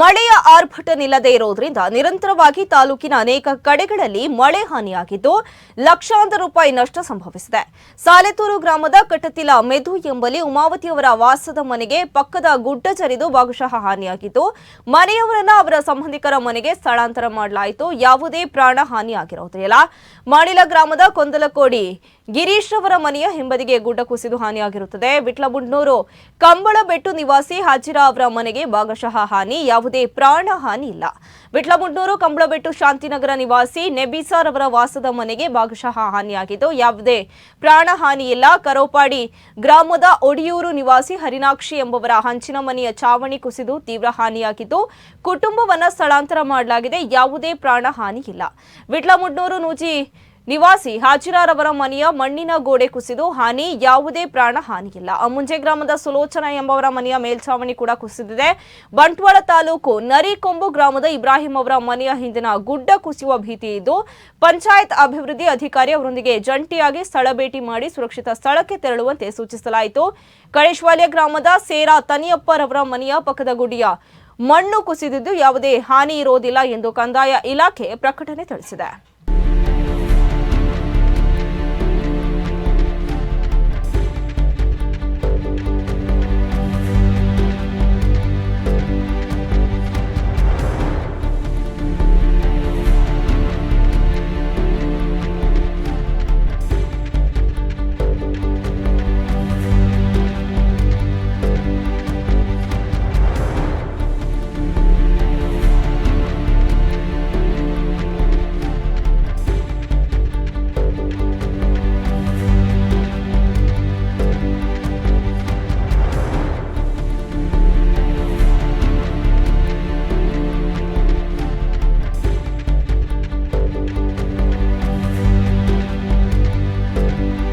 ಮಳೆಯ ಆರ್ಭಟ ನಿಲ್ಲದೆ ಇರೋದ್ರಿಂದ ನಿರಂತರವಾಗಿ ತಾಲೂಕಿನ ಅನೇಕ ಕಡೆಗಳಲ್ಲಿ ಮಳೆ ಹಾನಿಯಾಗಿದ್ದು ಲಕ್ಷಾಂತರ ರೂಪಾಯಿ ನಷ್ಟ ಸಂಭವಿಸಿದೆ. ಸಾಲೆತೂರು ಗ್ರಾಮದ ಕಟ್ಟತಿಲ ಮೆದು ಎಂಬಲ್ಲಿ ಉಮಾವತಿಯವರ ವಾಸದ ಮನೆಗೆ ಪಕ್ಕದ ಗುಡ್ಡ ಜರಿದು ಭಾಗಶಃ ಹಾನಿಯಾಗಿದ್ದು, ಮನೆಯವರನ್ನ ಅವರ ಸಂಬಂಧಿಕರ ಮನೆಗೆ ಸ್ಥಳಾಂತರ ಮಾಡಲಾಯಿತು. ಯಾವುದೇ ಪ್ರಾಣ ಹಾನಿಯಾಗಿರೋದಿಲ್ಲ ಮಾಡಿಲ ಗ್ರಾಮದ ಕೊಂದಲಕೋಡಿ ಗಿರೀಶ್ ಅವರ ಮನೆಯ ಹಿಂಬದಿಗೆ ಗುಡ್ಡ ಕುಸಿದು ಹಾನಿಯಾಗಿರುತ್ತದೆ. ವಿಟ್ಲಬುಡ್ನೂರು ಕಂಬಳಬೆಟ್ಟು ನಿವಾಸಿ ಹಾಜಿರಾ ಅವರ ಮನೆಗೆ ಭಾಗಶಃ ಹಾನಿ. ಯಾವುದೇ ಪ್ರಾಣ ಹಾನಿ ಇಲ್ಲ. ವಿಟ್ಲಮುಡ್ನೂರು, ಕಂಬಳಬೆಟ್ಟು, ಶಾಂತಿನಗರ ನಿವಾಸಿ ನೆಬಿಸಾರ್ ಅವರ ವಾಸದ ಮನೆಗೆ ಭಾಗಶಃ ಹಾನಿಯಾಗಿದ್ದು, ಯಾವುದೇ ಪ್ರಾಣ ಹಾನಿ ಇಲ್ಲ. ಕರೋಪಾಡಿ ಗ್ರಾಮದ ಒಡಿಯೂರು ನಿವಾಸಿ ಹರಿನಾಕ್ಷಿ ಎಂಬುವರ ಹಂಚಿನ ಮನೆಯ ಚಾವಣಿ ಕುಸಿದು ತೀವ್ರ ಹಾನಿಯಾಗಿದ್ದು, ಕುಟುಂಬವನ್ನ ಸ್ಥಳಾಂತರ ಮಾಡಲಾಗಿದೆ. ಯಾವುದೇ ಪ್ರಾಣ ಹಾನಿ ಇಲ್ಲ. ವಿಟ್ಲಮುಡ್ನೂರು ನೂಜಿ ನಿವಾಸಿ ಹಾಜಿರಾರವರ ಮನೆಯ ಮಣ್ಣಿನ ಗೋಡೆ ಕುಸಿದು ಹಾನಿ, ಯಾವುದೇ ಪ್ರಾಣ ಹಾನಿಯಿಲ್ಲ. ಅಮುಂಜೆ ಗ್ರಾಮದ ಸುಲೋಚನ ಎಂಬವರ ಮನೆಯ ಮೇಲ್ಛಾವಣಿ ಕೂಡ ಕುಸಿದಿದೆ. ಬಂಟ್ವಾಳ ತಾಲೂಕು ನರಿಕೊಂಬು ಗ್ರಾಮದ ಇಬ್ರಾಹಿಂ ಅವರ ಮನೆಯ ಹಿಂದಿನ ಗುಡ್ಡ ಕುಸಿಯುವ ಭೀತಿ ಇದ್ದು, ಪಂಚಾಯತ್ ಅಭಿವೃದ್ಧಿ ಅಧಿಕಾರಿ ಅವರೊಂದಿಗೆ ಜಂಟಿಯಾಗಿ ಸ್ಥಳ ಭೇಟಿ ಮಾಡಿ ಸುರಕ್ಷಿತ ಸ್ಥಳಕ್ಕೆ ತೆರಳುವಂತೆ ಸೂಚಿಸಲಾಯಿತು. ಕಳೇಶ್ವಾಲ್ಯ ಗ್ರಾಮದ ಸೇರಾ ತನಿಯಪ್ಪರವರ ಮನೆಯ ಪಕ್ಕದ ಗುಡಿಯ ಮಣ್ಣು ಕುಸಿದಿದ್ದು ಯಾವುದೇ ಹಾನಿ ಇರೋದಿಲ್ಲ ಎಂದು ಕಂದಾಯ ಇಲಾಖೆ ಪ್ರಕಟಣೆ ತಿಳಿಸಿದೆ.